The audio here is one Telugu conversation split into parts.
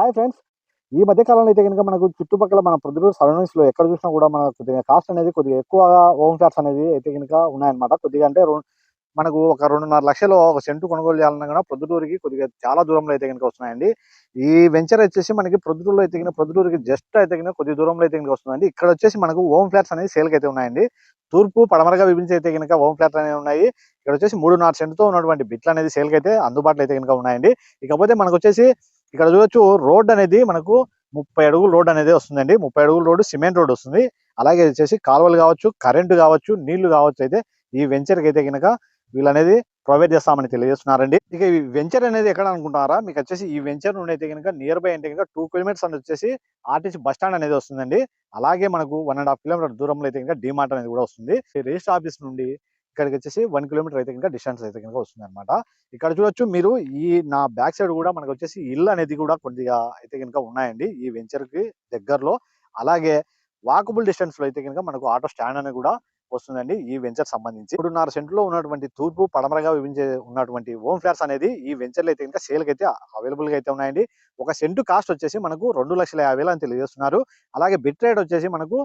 Hi friends. ఈ మధ్య కాలంలో అయితే కనుక మనకు చుట్టుపక్కల మన ప్రొద్దుటూరు సరౌండింగ్స్లో ఎక్కడ చూసినా కూడా మన కొద్దిగా కాస్ట్ అనేది కొద్దిగా ఎక్కువగా హోమ్ ఫ్లాట్స్ అనేది అయితే కనుక ఉన్నాయన్నమాట. కొద్దిగా అంటే మనకు ఒక రెండున్నర లక్షలు ఒక సెంటు కొనుగోలు చేయాలన్నా కూడా ప్రొద్దుటూరుకి కొద్దిగా చాలా దూరంలో అయితే కనుక వస్తున్నాయండి. ఈ వెంచర్ వచ్చేసి మనకి ప్రొద్దుటూరులో అయితే కనుక ప్రొద్దుటూరుకి జస్ట్ అయితే కనుక కొద్ది దూరంలో అయితే కనుక వస్తుందండి ఇక్కడ వచ్చేసి మనకు హోమ్ ఫ్లాట్స్ అనేది సేల్కి అయితే ఉన్నాయండి. తూర్పు పడమరగా విభజించి అయితే కనుక హోమ్ ఫ్లాట్స్ అనేవి ఉన్నాయి. ఇక్కడ వచ్చేసి మూడున్నర సెంటుతో ఉన్నటువంటి బిట్లు అనేది సేల్కి అయితే అందుబాటులో అయితే కనుక ఉన్నాయండి. ఇకపోతే మనకు వచ్చేసి ఇక్కడ చూడొచ్చు రోడ్ అనేది మనకు ముప్పై అడుగుల రోడ్ అనేది వస్తుందండి. ముప్పై అడుగుల రోడ్డు సిమెంట్ రోడ్ వస్తుంది. అలాగే వచ్చేసి కాలువలు కావచ్చు కరెంటు కావచ్చు నీళ్ళు కావచ్చు అయితే ఈ వెంచర్కి అయితే కనుక వీళ్ళనేది ప్రొవైడ్ చేస్తామని తెలియజేస్తున్నారండి. ఇక ఈ వెంచర్ అనేది ఎక్కడ అనుకుంటారా మీకు వచ్చేసి ఈ వెంచర్ నుండి అయితే కనుక నియర్ బై అంటే కనుక టూ కిలోమీటర్స్ అని వచ్చేసి ఆర్టీసీ బస్ స్టాండ్ అనేది వస్తుందండి. అలాగే మనకు వన్ అండ్ హాఫ్ కిలోమీటర్ దూరంలో అయితే కనుక డిమార్ట్ అనేది కూడా వస్తుంది. రిజిస్టర్ ఆఫీస్ నుండి ఇక్కడికి వచ్చేసి వన్ కిలోమీటర్ అయితే కనుక డిస్టెన్స్ అయితే కనుక వస్తుంది అనమాట ఇక్కడ చూడొచ్చు మీరు ఈ నా బ్యాక్ సైడ్ కూడా మనకు వచ్చేసి ఇల్లు అనేది కూడా కొద్దిగా అయితే కనుక ఉన్నాయండి. ఈ వెంచర్కి దగ్గరలో. అలాగే వాకబుల్ డిస్టెన్స్లో అయితే కనుక మనకు ఆటో స్టాండ్ అనేది కూడా వస్తుందండి ఈ వెంచర్ సంబంధించి. ఇప్పుడున్నర సెంట్లో ఉన్నటువంటి తూర్పు పడమరగా విభజించే ఉన్నటువంటి హోమ్ ఫ్లాట్స్ అనేది ఈ వెంచర్లో అయితే ఇంకా సేల్ అయితే అవైలబుల్గా అయితే ఉన్నాయండి. ఒక సెంటు కాస్ట్ వచ్చేసి మనకు రెండు లక్షల యాభై వేలు అని తెలియజేస్తున్నారు. అలాగే బిట్ రేట్ వచ్చేసి మనకు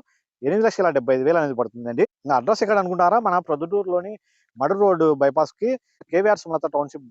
ఎనిమిది లక్షల డెబ్బై ఐదు వేలు అనేది పడుతుందండి. ఇంకా అడ్రస్ ఎక్కడ అనుకుంటారా? మన ప్రొద్దుటూరులోని మడు రోడ్డు బైపాస్కి కేవీఆర్ సుమలత టౌన్షిప్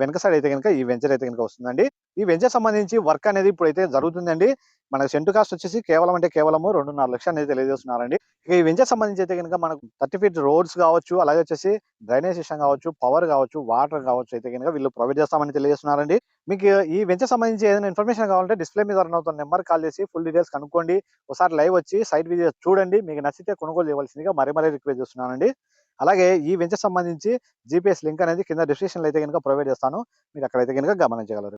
వెనక సైడ్ అయితే కనుక ఈ వెంచర్ అయితే కనుక వస్తుందండి. ఈ వెంచర్ సంబంధించి వర్క్ అనేది ఇప్పుడు అయితే జరుగుతుందండి. మనకు సెంటు కాస్ట్ వచ్చేసి కేవలం అంటే కేవలము రెండున్నర లక్షలు అనేది తెలియజేస్తున్నారండి. ఇక ఈ వెంచర్ సంబంధించి అయితే కనుక మనకు థర్టీ ఫీట్ రోడ్స్ కావచ్చు అలాగే వచ్చేసి డ్రైనేజ్ సిస్టమ్ కావచ్చు పవర్ కావచ్చు వాటర్ కావచ్చు అయితే కనుక వీళ్ళు ప్రొవైడ్ చేస్తామని తెలియజేస్తున్నారండి. మీకు ఈ వెంచర్ సంబంధించి ఏదైనా ఇన్ఫర్మేషన్ కావాలంటే డిస్ప్లే మీద రన్ అవుతున్న నెంబర్ కాల్ చేసి ఫుల్ డీటెయిల్స్ కనుక్కోండి. ఒకసారి లైవ్ వచ్చి సైట్ విజిట్ చూడండి. మీకు నచ్చితే కొనుగోలు చేయవలసిందిగా మరీ మరీ రిక్వెస్ట్ చేస్తున్నానండి. అలాగే ఈ వెంచర్ సంబంధించి జీపీఎస్ లింక్ అనేది కింద డిస్క్రిప్షన్ అయితే కనుక ప్రొవైడ్ చేస్తాను. మీరు అక్కడైతే కనుక గమనించగలరు.